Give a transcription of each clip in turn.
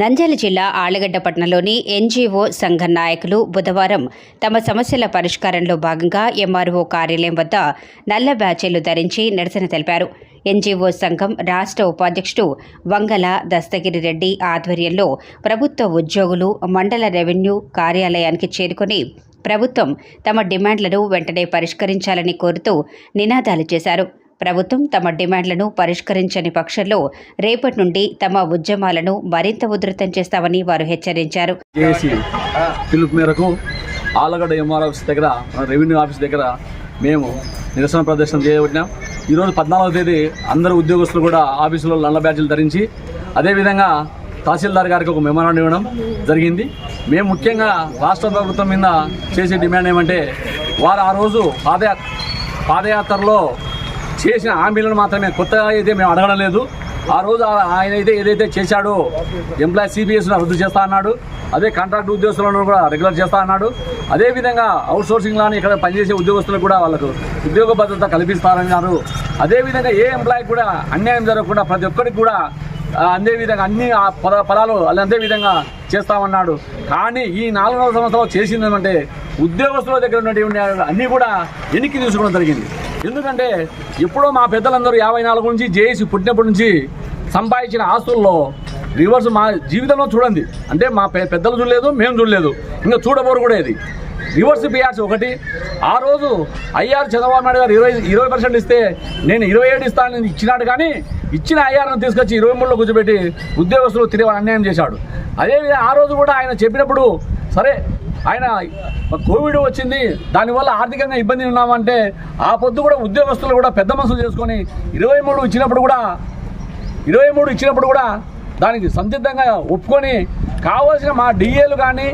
నంద్యాల జిల్లా ఆళ్ళగడ్డ పట్టణంలోని ఎన్జీఓ సంఘ నాయకులు బుధవారం తమ సమస్యల పరిష్కారంలో భాగంగా ఎంఆర్ఓ కార్యాలయం వద్ద నల్ల బ్యాచీలు ధరించి నిరసన తెలిపారు. ఎన్జీఓ సంఘం రాష్ట్ర ఉపాధ్యక్షుడు వంగల దస్తగిరి రెడ్డి ఆధ్వర్యంలో ప్రభుత్వ ఉద్యోగులు మండల రెవెన్యూ కార్యాలయానికి చేరుకొని ప్రభుత్వం తమ డిమాండ్లను వెంటనే పరిష్కరించాలని కోరుతూ నినాదాలు చేశారు. ప్రభుత్వం తమ డిమాండ్లను పరిష్కరించని పక్షంలో రేపటి నుండి తమ ఉద్యమాలను మరింత ఉధృతం చేస్తామని వారు హెచ్చరించారు. పిలుపు మేరకు ఆలగడ్డ ఎంఆర్ ఆఫీస్ దగ్గర రెవెన్యూ ఆఫీస్ దగ్గర మేము నిరసన ప్రదర్శన చేయబడినాం. ఈరోజు పద్నాలుగవ తేదీ అందరు ఉద్యోగస్తులు కూడా ఆఫీసులో నల్ల బ్యాడ్జీలు ధరించి అదేవిధంగా తహసీల్దార్ గారికి ఒక మెమోరాండం ఇవ్వడం జరిగింది. మేము ముఖ్యంగా రాష్ట్ర ప్రభుత్వం మీద చేసే డిమాండ్ ఏమంటే వారు ఆ రోజు పాదయా పాదయాత్రలో చేసిన హామీలను మాత్రమే కొత్తగా అయితే మేము అడగడం లేదు. ఆ రోజు ఆయన అయితే ఏదైతే చేశాడో ఎంప్లాయ్ సిబిఎస్ను రద్దు చేస్తా అన్నాడు. అదే కాంట్రాక్ట్ ఉద్యోగస్తులను కూడా రెగ్యులర్ చేస్తా అన్నాడు. అదేవిధంగా అవుట్ సోర్సింగ్లోని ఇక్కడ పనిచేసే ఉద్యోగస్తులకు కూడా వాళ్ళకు ఉద్యోగ భద్రత కల్పిస్తారన్నారు అదేవిధంగా ఏ ఎంప్లాయ్ కూడా అన్యాయం జరగకుండా ప్రతి ఒక్కరికి కూడా అందే విధంగా అన్ని ఆ పద పదాలు అందే విధంగా చేస్తామన్నాడు. కానీ ఈ నాలుగున్నర సంవత్సరాలు చేసింది ఏమంటే ఉద్యోగస్తుల దగ్గర ఉన్నటువంటి అన్నీ కూడా వెనక్కి తీసుకోవడం జరిగింది. ఎందుకంటే ఎప్పుడో మా పెద్దలందరూ యాభై నాలుగు నుంచి జేఏసీ పుట్టినప్పటి నుంచి సంపాదించిన ఆస్తుల్లో రివర్స్ మా జీవితంలో చూడండి. అంటే మా పెద్దలు చూడలేదు మేము చూడలేదు. ఇంకా చూడబోరు కూడా ఇది. రివర్స్ పిఆర్సీ ఒకటి. ఆ రోజు ఐఆర్ చంద్రబాబు నాయుడు గారు ఇరవై ఇరవై పర్సెంట్ ఇస్తే నేను ఇరవై ఏడు ఇస్తానని ఇచ్చినాడు కానీ ఇచ్చిన ఐఆర్ను తీసుకొచ్చి ఇరవై మూడులో కూర్చోబెట్టి ఉద్యోగస్తులు తిరిగి అన్యాయం చేశాడు. అదేవిధంగా ఆ రోజు కూడా ఆయన చెప్పినప్పుడు సరే ఆయన కోవిడ్ వచ్చింది దానివల్ల ఆర్థికంగా ఇబ్బంది ఉన్నామంటే ఆ పొద్దు కూడా ఉద్యోగస్తులు కూడా పెద్ద మనసులు చేసుకొని ఇరవై మూడు ఇచ్చినప్పుడు కూడా ఇరవై మూడు ఇచ్చినప్పుడు కూడా దానికి సందిగ్ధంగా ఒప్పుకొని కావాల్సిన మా డిఏలు కానీ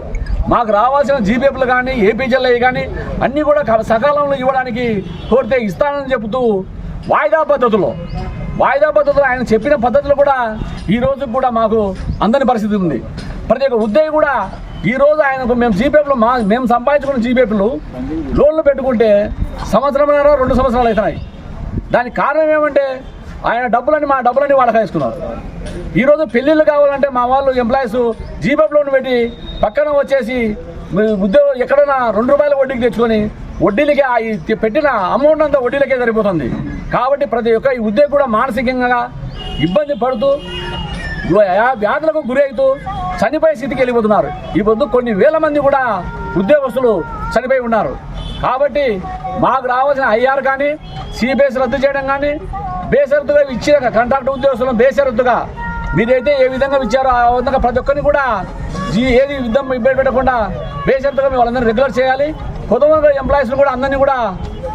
మాకు రావాల్సిన జీపీఎఫ్లు కానీ ఏపీజీఎల్ఐ కానీ అన్నీ కూడా క- సకాలంలో ఇవ్వడానికి కోరితే ఇస్తానని చెబుతూ వాయిదా పద్ధతిలో వాయిదా పద్ధతిలో ఆయన చెప్పిన పద్ధతులు కూడా ఈ రోజు కూడా మాకు అందని పరిస్థితి ఉంది. ప్రతి ఒక్క ఉద్యోగి కూడా ఈ రోజు ఆయనకు మేము జీపీఎఫ్లు మా మేము సంపాదించుకున్న జీపీఎఫ్లు లోన్లు పెట్టుకుంటే సంవత్సరంలో రెండు సంవత్సరాలు అవుతున్నాయి. దానికి కారణం ఏమంటే ఆయన డబ్బులని మా డబ్బులని వాళ్ళకి వేసుకున్నారు ఈరోజు పెళ్ళిళ్ళు కావాలంటే మా వాళ్ళు ఎంప్లాయీస్ జీపీఎఫ్ లోన్ పెట్టి పక్కన వచ్చేసి ఉద్యోగం ఎక్కడైనా రెండు రూపాయల వడ్డీకి తెచ్చుకొని వడ్డీలకి ఆ పెట్టిన అమౌంట్ అంతా వడ్డీలకే సరిపోతుంది. కాబట్టి ప్రతి ఒక్క ఈ ఉద్యోగి కూడా మానసికంగా ఇబ్బంది పడుతూ వ్యాధులకు గురి అవుతూ చనిపోయే స్థితికి వెళ్ళిపోతున్నారు. ఈ పొద్దు కొన్ని వేల మంది కూడా ఉద్యోగస్తులు చనిపోయి ఉన్నారు. కాబట్టి మాకు రావాల్సిన ఐఆర్ కానీ సిబిఎస్ రద్దు చేయడం కానీ బేషరతుగా ఇచ్చిన కాంట్రాక్ట్ ఉద్యోగస్తులను బేషరతుగా మీరైతే ఏ విధంగా ఇచ్చారో ఆ విధంగా ప్రతి ఒక్కరిని కూడా ఏది విధం ఇబ్బంది పెట్టకుండా బేషరతుగా మీ వాళ్ళందరినీ రెగ్యులర్ చేయాలి. కొత్త ఎంప్లాయీస్ని కూడా అందరినీ కూడా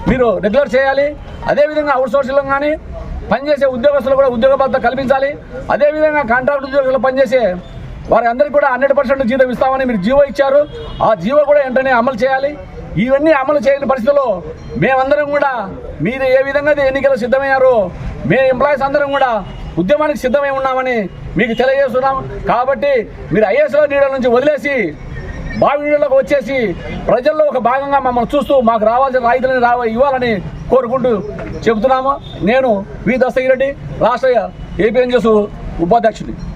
మీరు రెగ్యులర్ చేయాలి. అదేవిధంగా అవుట్ సోర్సింగ్ కానీ పనిచేసే ఉద్యోగస్తులు కూడా ఉద్యోగ భద్రత కల్పించాలి. అదేవిధంగా కాంట్రాక్ట్ ఉద్యోగులు పనిచేసే వారి అందరికీ కూడా హండ్రెడ్ పర్సెంట్ జీతం ఇస్తామని మీరు జీవో ఇచ్చారు. ఆ జీవో కూడా వెంటనే అమలు చేయాలి. ఇవన్నీ అమలు చేయని పరిస్థితుల్లో మేమందరం కూడా మీరు ఏ విధంగా ఎన్నికలు సిద్ధమయ్యారో మేము ఎంప్లాయీస్ అందరం కూడా ఉద్యమానికి సిద్ధమై ఉన్నామని మీకు తెలియజేస్తున్నాం. కాబట్టి మీరు ఐఏఎస్లో నీడల నుంచి వదిలేసి బావి నీళ్ళలోకి వచ్చేసి ప్రజల్లో ఒక భాగంగా మమ్మల్ని చూస్తూ మాకు రావాల్సిన రాయితీలను రావ ఇవ్వాలని కోరుకుంటూ చెబుతున్నాము. నేను వి దస్తగిరెడ్డి రాష్ట్ర ఏపీఎన్జెస్ ఉపాధ్యక్షుడి